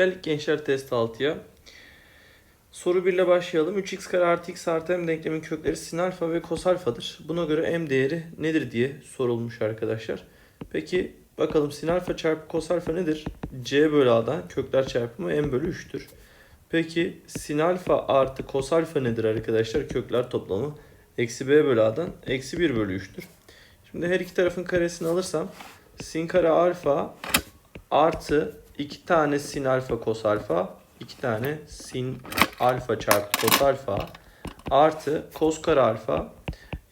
Geldik gençler test 6'ya. Soru 1 ile başlayalım. 3x kare artı x artı m denklemin kökleri sin alfa ve kos alfadır. Buna göre m değeri nedir diye sorulmuş arkadaşlar. Peki bakalım sin alfa çarpı kos alfa nedir? c bölü a'dan kökler çarpımı m bölü 3'tür. Peki sin alfa artı kos alfa nedir arkadaşlar? Kökler toplamı eksi b bölü a'dan eksi 1 bölü 3'tür. Şimdi her iki tarafın karesini alırsam sin kare alfa artı 2 tane sin alfa kos alfa 2 tane sin alfa çarpı kos alfa artı kos kare alfa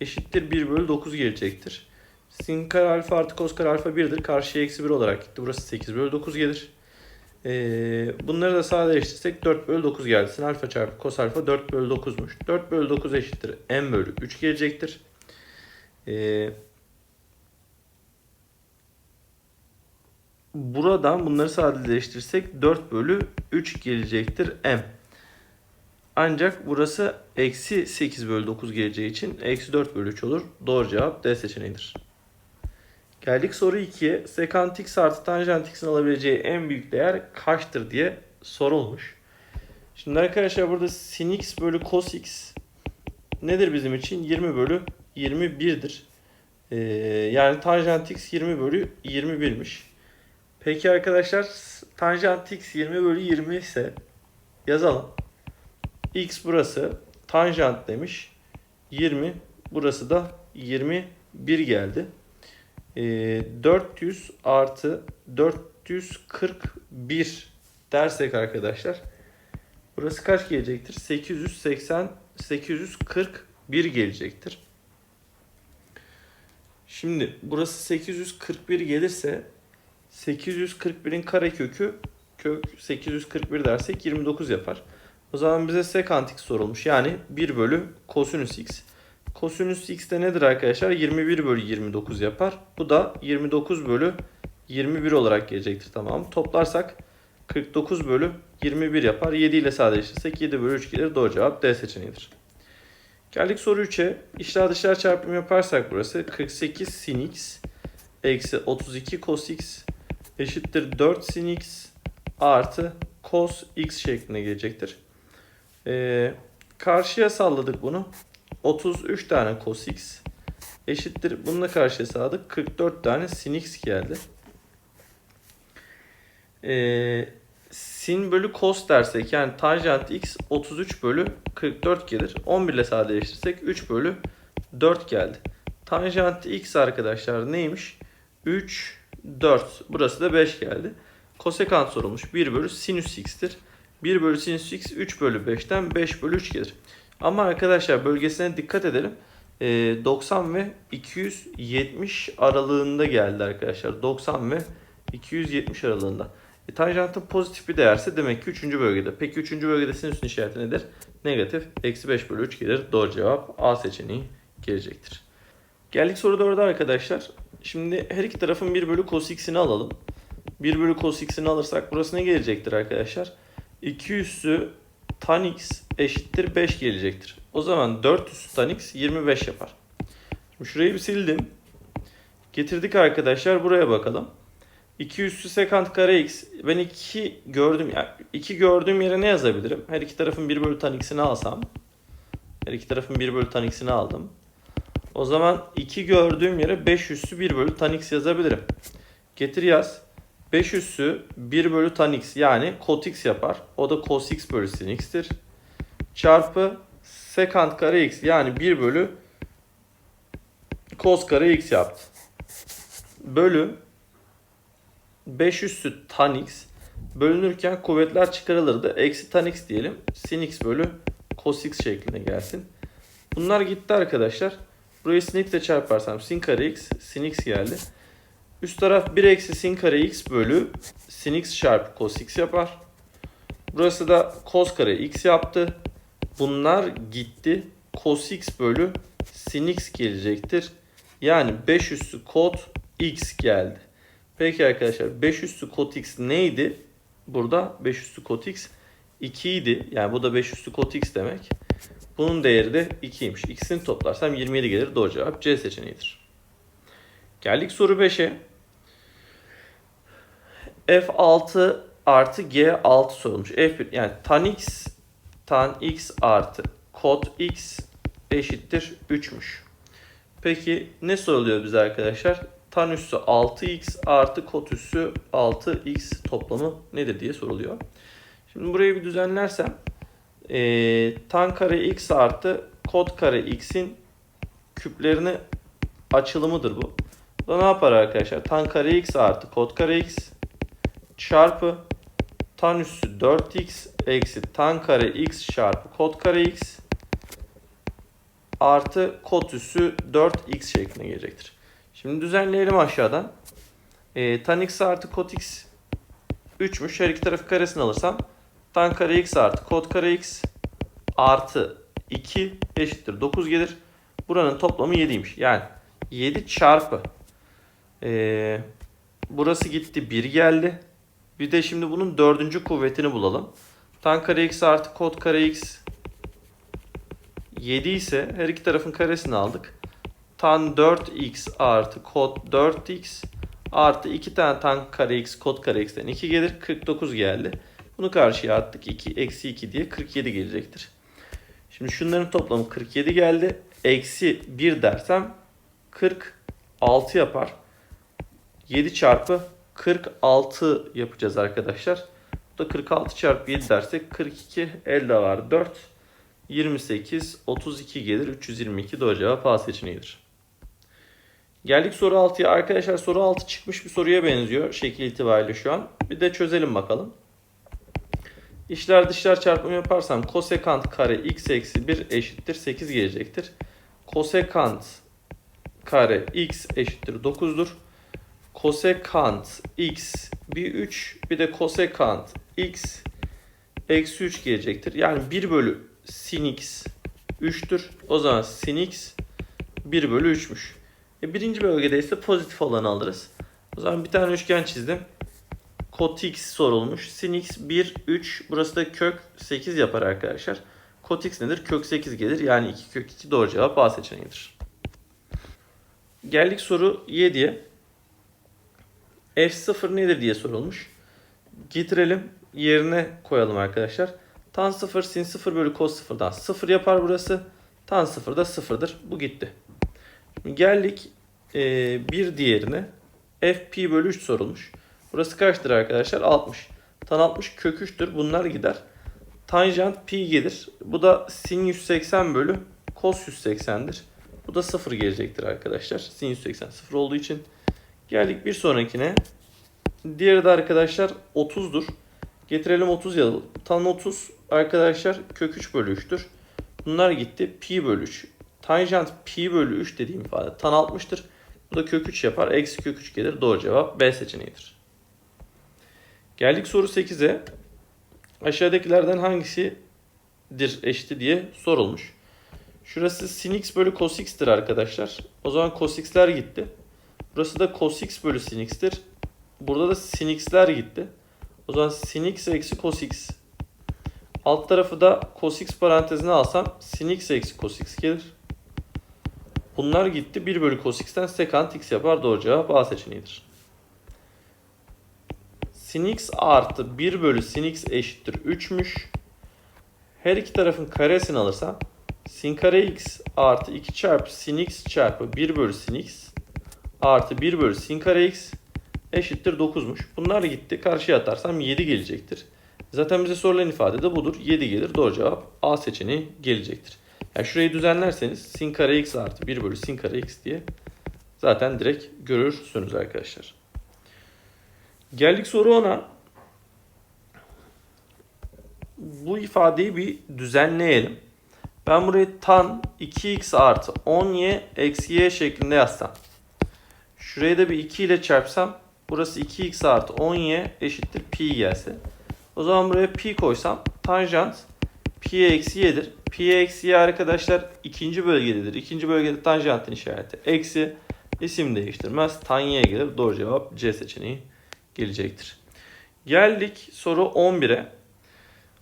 eşittir 1 bölü 9 gelecektir. Sin kare alfa artı kos kare alfa 1'dir. Karşıya eksi 1 olarak gitti. Burası 8 bölü 9 gelir. Ee, bunları da sadeleştirsek 4 bölü 9 geldi. Sin alfa çarpı kos alfa 4 bölü 9'muş. 4 bölü 9 eşittir. m bölü 3 gelecektir. Ee, buradan bunları sadeleştirirsek 4 bölü 3 gelecektir m. Ancak burası eksi 8 bölü 9 geleceği için eksi 4 bölü 3 olur. Doğru cevap D seçeneğidir. Geldik soru 2'ye. Sekant x artı tanjant x'in alabileceği en büyük değer kaçtır diye sorulmuş. Şimdi arkadaşlar burada sin x bölü cos x nedir bizim için? 20 bölü 21'dir. Ee, yani tanjant x 20 bölü 21'miş. Peki arkadaşlar tanjant x 20 bölü 20 ise yazalım. x burası tanjant demiş. 20 burası da 21 geldi. Ee, 400 artı 441 dersek arkadaşlar. Burası kaç gelecektir? 880 841 gelecektir. Şimdi burası 841 gelirse 841'in karekökü kök 841 dersek 29 yapar. O zaman bize sekant x sorulmuş. Yani 1 bölü kosinüs x. Kosinüs x de nedir arkadaşlar? 21 bölü 29 yapar. Bu da 29 bölü 21 olarak gelecektir. Tamam. Toplarsak 49 bölü 21 yapar. 7 ile sadeleştirirsek 7 bölü 3 gelir. Doğru cevap D seçeneğidir. Geldik soru 3'e. İçler dışlar çarpımı yaparsak burası 48 sin x eksi 32 cos x eşittir 4 sin x artı cos x şeklinde gelecektir. Ee, karşıya salladık bunu. 33 tane cos x eşittir. Bunu da karşıya salladık. 44 tane sin x geldi. Ee, sin bölü cos dersek yani tanjant x 33 bölü 44 gelir. 11 ile sadeleştirirsek 3 bölü 4 geldi. Tanjant x arkadaşlar neymiş? 3, 4. Burası da 5 geldi. Kosekant sorulmuş. 1 bölü sinüs x'tir. 1 bölü sinüs x 3 bölü 5'ten 5 bölü 3 gelir. Ama arkadaşlar bölgesine dikkat edelim. Ee, 90 ve 270 aralığında geldi arkadaşlar. 90 ve 270 aralığında. E, tanjantın pozitif bir değerse demek ki 3. bölgede. Peki 3. bölgede sinüsün işareti nedir? Negatif. Eksi 5 bölü 3 gelir. Doğru cevap A seçeneği gelecektir. Geldik soru 4'e arkadaşlar. Şimdi her iki tarafın 1 bölü cos x'ini alalım. 1 bölü cos x'ini alırsak burası ne gelecektir arkadaşlar? 2 üssü tan x eşittir 5 gelecektir. O zaman 4 üssü tan x 25 yapar. Şimdi şurayı bir sildim. Getirdik arkadaşlar buraya bakalım. 2 üssü sekant kare x. Ben 2 gördüm. Yani 2 gördüğüm yere ne yazabilirim? Her iki tarafın 1 bölü tan x'ini alsam. Her iki tarafın 1 bölü tan x'ini aldım. O zaman 2 gördüğüm yere 5 üssü 1 bölü tan x yazabilirim. Getir yaz. 5 üssü 1 bölü tan x yani kot x yapar. O da cos x bölü sin x'tir. Çarpı sekant kare x yani 1 bölü cos kare x yaptı. Bölü 5 üssü tan x bölünürken kuvvetler çıkarılırdı. Eksi tan x diyelim. Sin x bölü cos x şeklinde gelsin. Bunlar gitti arkadaşlar. Burayı sin x ile çarparsam sin kare x, sin x geldi. Üst taraf 1 eksi sin kare x bölü sin x çarpı cos x yapar. Burası da cos kare x yaptı. Bunlar gitti. Cos x bölü sin x gelecektir. Yani 5 üssü kot x geldi. Peki arkadaşlar 5 üssü kot x neydi? Burada 5 üssü kot x 2 idi. Yani bu da 5 üssü kot x demek. Bunun değeri de 2'ymiş. İkisini toplarsam 27 gelir. Doğru cevap C seçeneğidir. Geldik soru 5'e. F6 artı G6 sorulmuş. F1 yani tan x tan x artı kod x eşittir 3'müş. Peki ne soruluyor bize arkadaşlar? Tan üssü 6x artı kod üssü 6x toplamı nedir diye soruluyor. Şimdi burayı bir düzenlersem eee tan kare x artı kod kare x'in küplerini açılımıdır. Bu da ne yapar arkadaşlar? Tan kare x artı kod kare x çarpı tan üssü 4x eksi tan kare x çarpı kod kare x artı kod üssü 4x şeklinde gelecektir. Şimdi düzenleyelim aşağıdan. E, tan x artı kod x 3'müş. Her iki tarafı karesini alırsam tan kare x artı kod kare x artı 2 eşittir 9 gelir. Buranın toplamı 7'ymiş. Yani 7 çarpı e, burası gitti 1 geldi. Bir de şimdi bunun dördüncü kuvvetini bulalım. Tan kare x artı kod kare x 7 ise her iki tarafın karesini aldık. Tan 4x artı kod 4x artı 2 tane tan kare x kod kare x'ten 2 gelir. 49 geldi. Bunu karşıya attık. 2 eksi 2 diye 47 gelecektir. Şimdi şunların toplamı 47 geldi. Eksi 1 dersem 46 yapar. 7 çarpı 46 yapacağız arkadaşlar. Bu da 46 çarpı 7 dersek 42 elde var 4. 28 32 gelir. 322 doğru cevap A seçeneğidir. Geldik soru 6'ya. Arkadaşlar soru 6 çıkmış bir soruya benziyor şekil itibariyle şu an. Bir de çözelim bakalım. İşler dışlar çarpımı yaparsam kosekant kare x eksi 1 eşittir 8 gelecektir. Kosekant kare x eşittir 9'dur. Kosekant x bir 3 bir de kosekant x eksi 3 gelecektir. Yani 1 bölü sin x 3'tür. O zaman sin x 1 bölü 3'müş. E birinci bölgede ise pozitif olanı alırız. O zaman bir tane üçgen çizdim. Kot x sorulmuş. Sin x 1, 3. Burası da kök 8 yapar arkadaşlar. Kot x nedir? Kök 8 gelir. Yani 2 kök 2 doğru cevap A seçeneğidir. Geldik soru 7'ye. F0 nedir diye sorulmuş. Getirelim yerine koyalım arkadaşlar. Tan 0 sin 0 bölü cos 0'dan 0 yapar burası. Tan 0 da 0'dır. Bu gitti. Şimdi geldik e, bir diğerine. F pi bölü 3 sorulmuş. Burası kaçtır arkadaşlar? 60. Tan 60 kök 3'tür. Bunlar gider. Tanjant pi gelir. Bu da sin 180 bölü cos 180'dir. Bu da 0 gelecektir arkadaşlar. Sin 180 0 olduğu için. Geldik bir sonrakine. Diğeri de arkadaşlar 30'dur. Getirelim 30 yazalım. Tan 30 arkadaşlar kök 3 bölü 3'tür. Bunlar gitti. Pi bölü 3. Tanjant pi bölü 3 dediğim ifade tan 60'tır. Bu da kök 3 yapar. Eksi kök 3 gelir. Doğru cevap B seçeneğidir. Geldik soru 8'e. Aşağıdakilerden hangisidir eşiti diye sorulmuş. Şurası sin x bölü cos x'tir arkadaşlar. O zaman cos x'ler gitti. Burası da cos x bölü sin x'tir. Burada da sin x'ler gitti. O zaman sin x eksi cos x. Alt tarafı da cos x parantezine alsam sin x eksi cos x gelir. Bunlar gitti. 1 bölü cos x'ten sekant x yapar. Doğru cevap A seçeneğidir. Sin x artı 1 bölü sin x eşittir 3'müş. Her iki tarafın karesini alırsam sin kare x artı 2 çarpı sin x çarpı 1 bölü sin x artı 1 bölü sin kare x eşittir 9'muş. Bunlar gitti. Karşıya atarsam 7 gelecektir. Zaten bize sorulan ifade de budur. 7 gelir. Doğru cevap A seçeneği gelecektir. Yani şurayı düzenlerseniz sin kare x artı 1 bölü sin kare x diye zaten direkt görürsünüz arkadaşlar. Geldik soru 10'a. Bu ifadeyi bir düzenleyelim. Ben burayı tan 2x artı 10y eksi y şeklinde yazsam. Şurayı da bir 2 ile çarpsam burası 2x artı 10y eşittir pi gelse. O zaman buraya pi koysam tanjant pi eksi y'dir. Pi eksi y arkadaşlar ikinci bölgededir. İkinci bölgede tanjantın işareti eksi isim değiştirmez. Tan y gelir. Doğru cevap C seçeneği gelecektir. Geldik soru 11'e.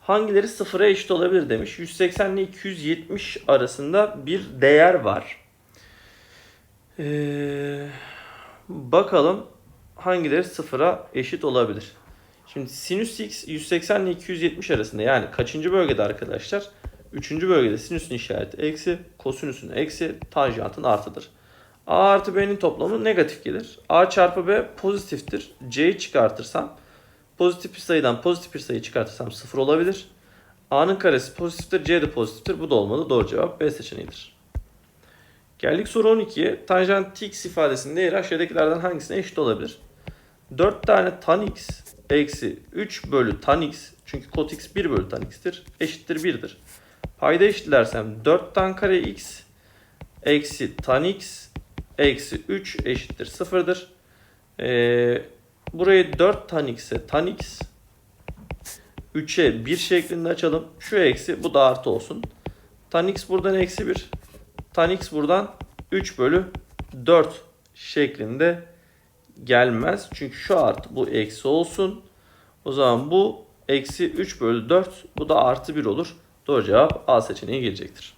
Hangileri sıfıra eşit olabilir demiş. 180 ile 270 arasında bir değer var. Ee, bakalım hangileri sıfıra eşit olabilir. Şimdi sinüs x 180 ile 270 arasında yani kaçıncı bölgede arkadaşlar? Üçüncü bölgede sinüsün işareti eksi, kosinüsün eksi, tanjantın artıdır. A artı B'nin toplamı negatif gelir. A çarpı B pozitiftir. C'yi çıkartırsam pozitif bir sayıdan pozitif bir sayı çıkartırsam 0 olabilir. A'nın karesi pozitiftir, C de pozitiftir. Bu da olmadı. Doğru cevap B seçeneğidir. Geldik soru 12'ye. Tanjant x ifadesinin değeri aşağıdakilerden hangisine eşit olabilir? 4 tane tan x eksi 3 bölü tan x çünkü kot x 1 bölü tan x'tir eşittir 1'dir. Payda eşitlersem 4 tan kare x eksi tan x eksi 3 eşittir 0'dır. Ee, burayı 4 tan x'e tan x 3'e 1 şeklinde açalım. Şu eksi bu da artı olsun. Tan x buradan eksi 1. Tan x buradan 3 bölü 4 şeklinde gelmez. Çünkü şu artı bu eksi olsun. O zaman bu eksi 3 bölü 4 bu da artı 1 olur. Doğru cevap A seçeneği gelecektir.